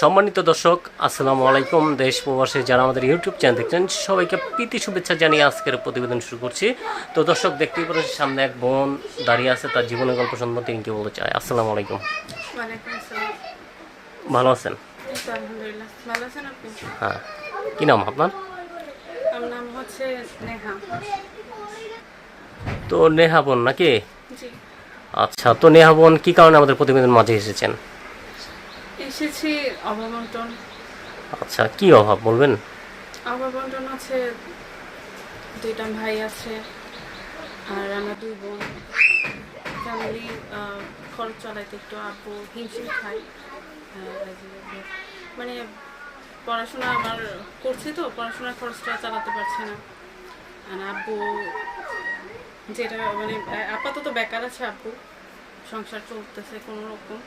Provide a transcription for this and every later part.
সম্মানিত দর্শক আসসালামু আলাইকুম। দেশ প্রবাসে যারা আমাদের ইউটিউব চ্যানেল দেখছেন সবাইকে প্রীতি শুভেচ্ছা জানিয়ে আজকের প্রতিবেদন শুরু করছি। তো দর্শক দেখতেই পাচ্ছেন সামনে এক বোন দাঁড়িয়ে আছে তার জীবনের গল্প সম্বন্ধে তিনি কি বলতে চায়? আসসালামু আলাইকুম। ভালো আছেন? আলহামদুলিল্লাহ। ভালো আছেন আপনি? হ্যাঁ। কি নাম আপনার? আমার নাম হচ্ছে নেহা। তো নেহা বোন নাকি? জি। আচ্ছা তো নেহা বোন কি কারণে আমাদের প্রতিবেদন মাঝে এসেছেন? এসেছি অববন্টন আচ্ছা কি অভাব বলবেন? অববন্টন আছে দুইটা ভাই আছে আর আমরা দুই বোন। ফ্যামিলি খরচ চালাইতে একটু আব্বু হিমশিম খাই মানে পড়াশোনা আমার করছি তো পড়াশোনার খরচটা চালাতে পারছে না। আর আব্বু যেটা মানে আপাতত বেকার আছে আব্বু সংসার চলতেছে কোনো রকম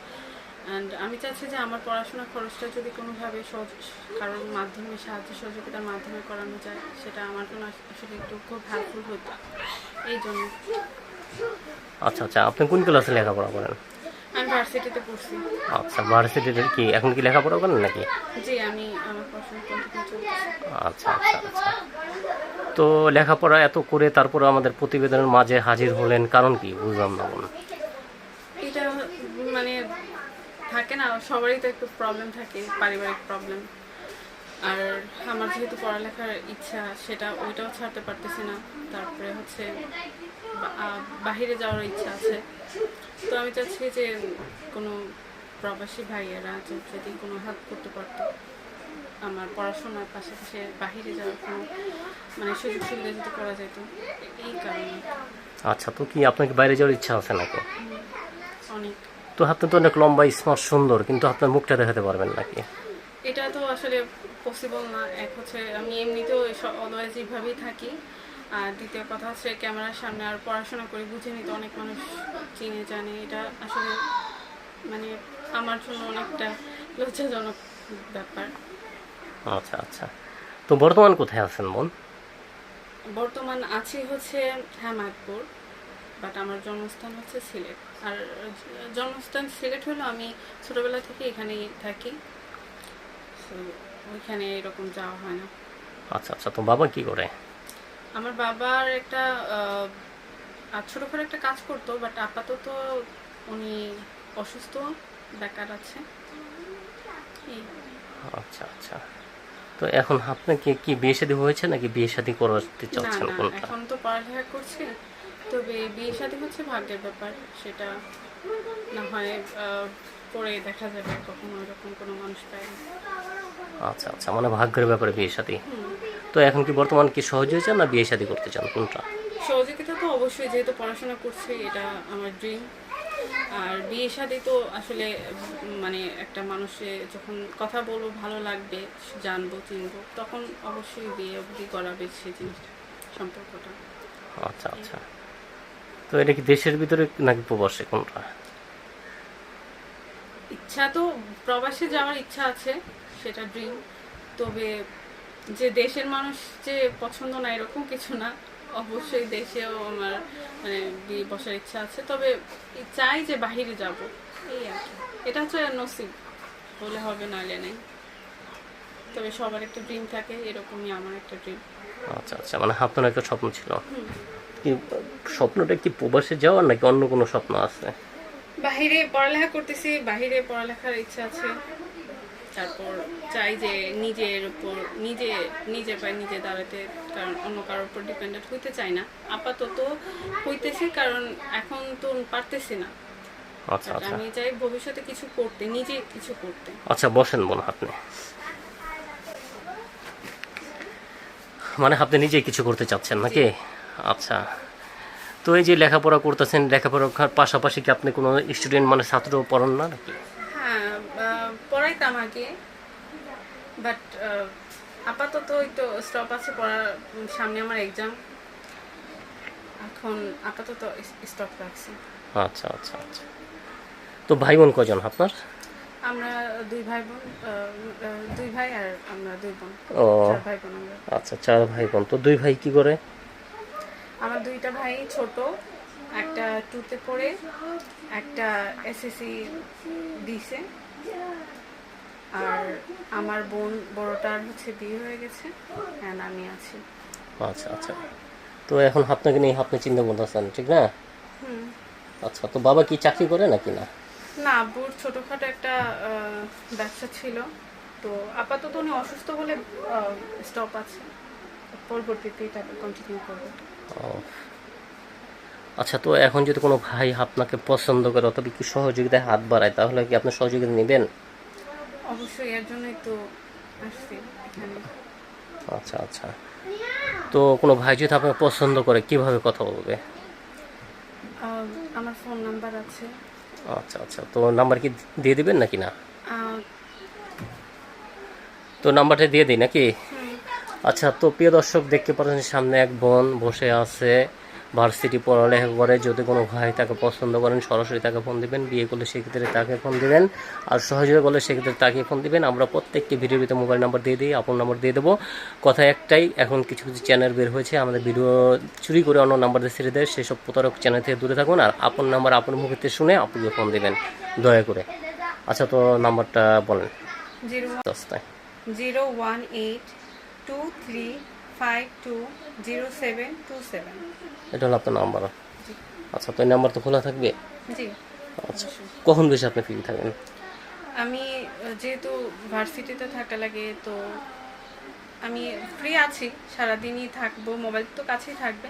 অ্যান্ড আমি চাচ্ছি যে আমার পড়াশোনার খরচটা যদি কোনোভাবে সহজ কারোর মাধ্যমে সাহায্য সহযোগিতার মাধ্যমে করানো যায় সেটা আমার জন্য আসলে একটু খুব হেল্পফুল হতো। এই জন্য। আচ্ছা আচ্ছা আপনি কোন ক্লাসে লেখাপড়া করেন? আমি ভার্সিটিতে পড়ছি। আচ্ছা ভার্সিটিতে কি এখন কি লেখাপড়া করেন নাকি? জি আমি আমার পড়াশোনা কন্টিনিউ আচ্ছা আচ্ছা আচ্ছা। তো লেখাপড়া এত করে তারপরে আমাদের প্রতিবেদনের মাঝে হাজির হলেন কারণ কি? বুঝলাম না এটা মানে থাকে না সবারই তো একটু প্রবলেম থাকে পারিবারিক প্রবলেম আর আমার যেহেতু পড়ালেখার ইচ্ছা সেটা ওইটাও ছাড়তে পারতেছি না। তারপরে হচ্ছে বাহিরে যাওয়ার ইচ্ছা আছে। তো আমি চাচ্ছি যে কোনো প্রবাসী ভাইয়েরা যদি কোনো হেল্প করতে পারতো আমার পড়াশোনার পাশাপাশি বাহিরে যাওয়ার কোনো মানে সুযোগ সুবিধা যদি করা যেত এই কারণে। আচ্ছা তো কি আপনাকে বাইরে যাওয়ার ইচ্ছা আছে নাকি? অনেক। তো আপনি তো অনেক লম্বা স্মার্ট সুন্দর কিন্তু আপনার মুখটা দেখাতে পারবেন নাকি? এটা তো আসলে পসিবল না এক হচ্ছে আমি এমনিতেও অলওয়েজ এইভাবেই থাকি। আর দ্বিতীয় কথা হচ্ছে ক্যামেরার সামনে আর পড়াশোনা করে বুঝে নিতে অনেক মানুষ চিনে জানে। এটা আসলে মানে আমার জন্য অনেকটা লজ্জাজনক ব্যাপার। আচ্ছা আচ্ছা। তো বর্তমান কোথায় আছেন বোন? বর্তমান আছি হচ্ছে হেমায়তপুর বাট আমার জন্মস্থান হচ্ছে সিলেট। আর জন্মস্থান সিলেট হলো আমি ছোটোবেলা থেকে এখানেই থাকি। ওইখানে এরকম যাওয়া হয় না। আচ্ছা আচ্ছা তো বাবা কি করে? আমার বাবার একটা আর ছোটখাটো একটা কাজ করতো বাট আপাতত উনি অসুস্থ বেকার আছে। আচ্ছা আচ্ছা। তো এখন আপনাকে কি বিয়ে শাদী হয়েছে নাকি বিয়ে শাদী করাতে চাচ্ছেন না কোনটা? এখন তো পড়ালেখা করছে। তবে বিয়ে শাদী হচ্ছে ভাগ্যের ব্যাপার সেটা না হয় পরে দেখা যাবে কখনো এরকম কোনো মানুষ পায় আচ্ছা আচ্ছা মানে ভাগ্যের ব্যাপারে বিয়ে শাদী। হুম। তো এখন কি বর্তমান কি সহজ হয়েছে না বিয়ে শাদী করতে চান কোনটা? সহযোগিতা তো অবশ্যই যেহেতু পড়াশোনা করছি এটা আমার ড্রিম আর বিয়ে শাদী তো আসলে মানে একটা মানুষে যখন কথা বলব ভালো লাগবে জানব চিনবো তখন অবশ্যই বিয়ে অবধি করাবে সে জিনিসটা সম্পর্কটা। আচ্ছা আচ্ছা। তো এটা কি দেশের ভিতরে নাকি প্রবাসে কোনটা? ইচ্ছা তো প্রবাসে যাওয়ার ইচ্ছা আছে সেটা ড্রিম তবে যে দেশের মানুষ যে পছন্দ না এরকম কিছু না অবশ্যই দেশেও আমার মানে বিয়ে বসার ইচ্ছা আছে তবে চাই যে বাহিরে যাব এই আর কি। এটা হচ্ছে নসিব বলে হবে নাহলে নেই। তবে সবার একটা ড্রিম থাকে এরকমই আমার একটা ড্রিম আচ্ছা আচ্ছা মানে আপনার একটা স্বপ্ন ছিল। কি স্বপ্নটা কি প্রবাসে যাওয়ার নাকি অন্য কোনো স্বপ্ন আছে? বাহিরে পড়ালেখা করতেছি বাহিরে পড়ালেখার ইচ্ছা আছে। তারপর চাই যে নিজের উপর নিজে নিজে পায়ে নিজে দাঁড়াতে কারণ অন্য কারোর উপর ডিপেন্ডেন্ট হইতে চাই না। আপাতত হইতেছি কারণ এখন তো পারতেছি না। আচ্ছা আচ্ছা। আমি চাই ভবিষ্যতে কিছু করতে নিজে কিছু করতে। আচ্ছা বসেন বোন আপনি। মানে আপনি নিজেই কিছু করতে চাচ্ছেন নাকি? আচ্ছা। তো এই যে লেখাপড়া করতেছেন লেখাপড়ার পাশাপাশি কি আপনি কোনো স্টুডেন্ট মানে ছাত্র পড়ান না নাকি? হ্যাঁ পড়াইতাম আগে বাট আপাতত তো স্টপ আছে পড়ার সামনে আমার এক্সাম এখন আপাতত স্টপ রাখছি। আচ্ছা আচ্ছা আচ্ছা। তো ভাই বোন কজন আপনার? আমরা দুই ভাই বোন দুই ভাই আর আমরা দুই বোন। ও। চার ভাই বোন আচ্ছা চার ভাই বোন তো দুই ভাই কি করে? আমার দুইটা ভাই ছোট একটা টুতে পড়ে একটা এসএসসি দিছে। আর আমার বোন বড়টার হচ্ছে বিয়ে হয়ে গেছে অ্যান্ড আমি আছি। আচ্ছা আচ্ছা। তো এখন আপনাকে নিয়ে আপনি চিন্তা করতেছেন ঠিক না? হুম। আচ্ছা তো বাবা কি চাকরি করে নাকি না? না আব্বুর ছোটখাটো একটা ব্যবসা ছিল। তো আপাতত উনি অসুস্থ বলে স্টপ আছে। পরবর্তীতে এটা কন্টিনিউ করব। আচ্ছা তো এখন যদি কোনো ভাই আপনাকে পছন্দ করে অথবা কি সহযোগিতায় হাত বাড়ায় তাহলে কি আপনি সহযোগিতা নেবেন? অবশ্যই এর জন্যই তো আসছি এখানে। আচ্ছা আচ্ছা। তো কোনো ভাই যদি আপনাকে পছন্দ করে কীভাবে কথা বলবে? আমার ফোন নাম্বার আছে। আচ্ছা আচ্ছা। তো নাম্বার কি দিয়ে দিবেন নাকি না? তো নাম্বারটা দিয়ে দিই নাকি? হুম, আচ্ছা তো প্রিয় দর্শক দেখতে পাচ্ছেন সামনে এক বোন বসে আছে ভার্সিটি পড়ালেখা করে। যদি কোনো ভাই তাকে পছন্দ করেন সরাসরি তাকে ফোন দিবেন। বিয়ে করলে সেক্ষেত্রে তাকে ফোন দিবেন। আর সহযোগিতা করলে সেক্ষেত্রে তাকে ফোন দিবেন। আমরা প্রত্যেকটি ভিডিওর ভিতরে মোবাইল নাম্বার দিয়ে দিই আপন নাম্বার দিয়ে দেবো। কথা একটাই এখন কিছু কিছু চ্যানেল বের হয়েছে। আমাদের ভিডিও চুরি করে অন্য নাম্বার দিয়ে ছেড়ে দেয়। সেসব প্রতারক চ্যানেল থেকে দূরে থাকুন আর আপন নাম্বার আপন মুখেতে শুনে আপনাকে ফোন দেবেন। দয়া করে। আচ্ছা তো নাম্বারটা বলেন। জিরো দশটায় zero one eight two three five two zero seven two seven এটা হলো আপনার নাম্বার আচ্ছা তো এই নাম্বার তো খোলা থাকবে? জি। আচ্ছা কখন বেশি আপনি ফ্রি থাকেন? আমি যেহেতু ভার্সিটিতে থাকা লাগে তো আমি ফ্রি আছি সারাদিনই থাকব মোবাইল তো কাছেই থাকবে।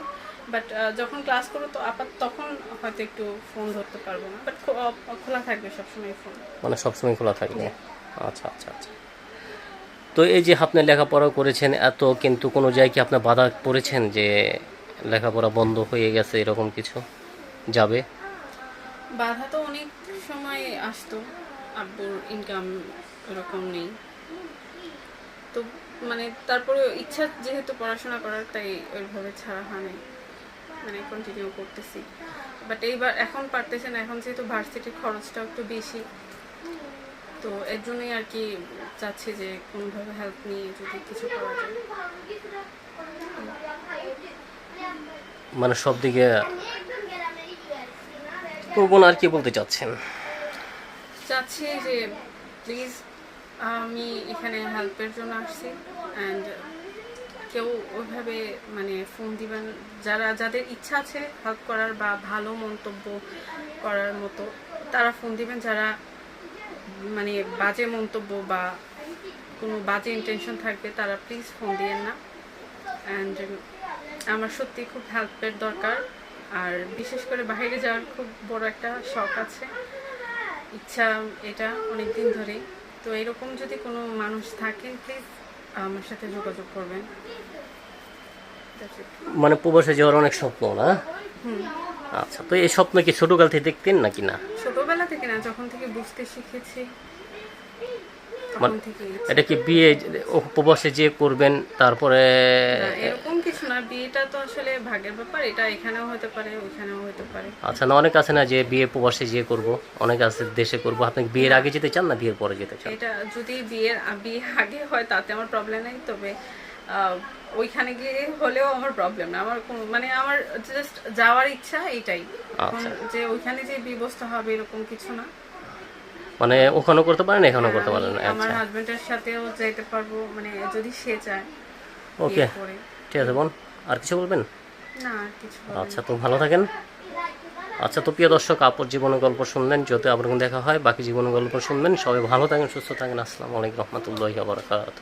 বাট যখন ক্লাস করব তো আপাত তখন হয়তো একটু ফোন ধরতে পারব না। বাট খোলা থাকবে সবসময় ফোন মানে সবসময় খোলা থাকবে। আচ্ছা আচ্ছা আচ্ছা। তো এই যে আপনি লেখাপড়া করেছেন, এত কিন্তু কোনো জায়গায় কি আপনার বাধা পড়েছেন যে লেখাপড়া বন্ধ হয়ে গেছে, এরকম কিছু যাবে? বাধা তো অনেক সময় আসতো, আব্বুর ইনকাম এরকম নেই। তো মানে তারপরে ইচ্ছা যেহেতু পড়াশোনা করার, তাই ওইভাবে ছাড়া হয়নি। মানে কন্টিনিউ করতেছি। বাট এইবার এখন পারতেছে না, এখন যেহেতু ভার্সিটির খরচটাও একটু বেশি, তো এর জন্যই আর কি চাচ্ছি যে কোনোভাবে হেল্প নিয়ে যদি কিছু করা যায়। মানে সব দিকে তো বোন আর কি বলতে চাচ্ছেন? চাচ্ছি যে প্লিজ আমি এখানে হেল্পের জন্য আসছি অ্যান্ড কেউ ওইভাবে মানে ফোন দিবেন যারা যাদের ইচ্ছা আছে হেল্প করার বা ভালো মন্তব্য করার মতো তারা ফোন দিবেন। যারা মানে বাজে মন্তব্য বা কোনো বাজে ইন্টেনশন থাকবে তারা প্লিজ ফোন দিয়েন না। অ্যান্ড আমার সত্যি খুব হেল্পের দরকার। আর বিশেষ করে বাইরে যাওয়ার খুব বড় একটা শখ আছে। ইচ্ছা এটা অনেক দিন ধরেই। তো এরকম যদি কোনো মানুষ থাকেন প্লিজ আমার সাথে যোগাযোগ করবেন। মানে প্রবাসে যাওয়ার অনেক স্বপ্ন না? হুম। আচ্ছা তো এই স্বপ্ন কি ছোটকাল থেকে দেখতেন নাকি না? ছোটবেলা থেকে না যখন থেকে বুঝতে শিখেছি। এটা কি বিয়ে ও প্রবাসে যে করবেন তারপরে এরকম কিছু না বিয়েটা তো আসলে ভাগের ব্যাপার এটা এখানেও হতে পারে ওইখানেও হতে পারে। আচ্ছা না অনেক আছে না যে বিয়ে প্রবাসে যে করব অনেক আছে দেশে করব আপনি বিয়ের আগে যেতে চান না বিয়ের পরে যেতে চান? এটা যদি বিয়ের বিয়ে আগে হয় তাতে আমার প্রবলেম নেই তবে ওইখানে গিয়ে হলেও আমার প্রবলেম না। আমার মানে আমার জাস্ট যাওয়ার ইচ্ছা এখন আচ্ছা। যে ওইখানে যে ব্যবস্থা হবে এরকম কিছু না। মানে ওখানেও করতে পারেন এখানেও করতে পারেন। আচ্ছা আমার আচ্ছা। হাজবেন্ডের সাথেও যেতে পারব মানে যদি সে চায় ওকে। ঠিক আছে বোন আর কিছু বলবেন? না আর কিছু আচ্ছা তো ভালো থাকেন। আচ্ছা তো প্রিয় দর্শক আপুর জীবনের গল্প শুনলেন যদি আপনার দেখা হয় বাকি জীবনের গল্প শুনবেন। সবাই ভালো থাকেন সুস্থ থাকেন। আসসালামু আলাইকুম রহমতুল্লাহ বারকাত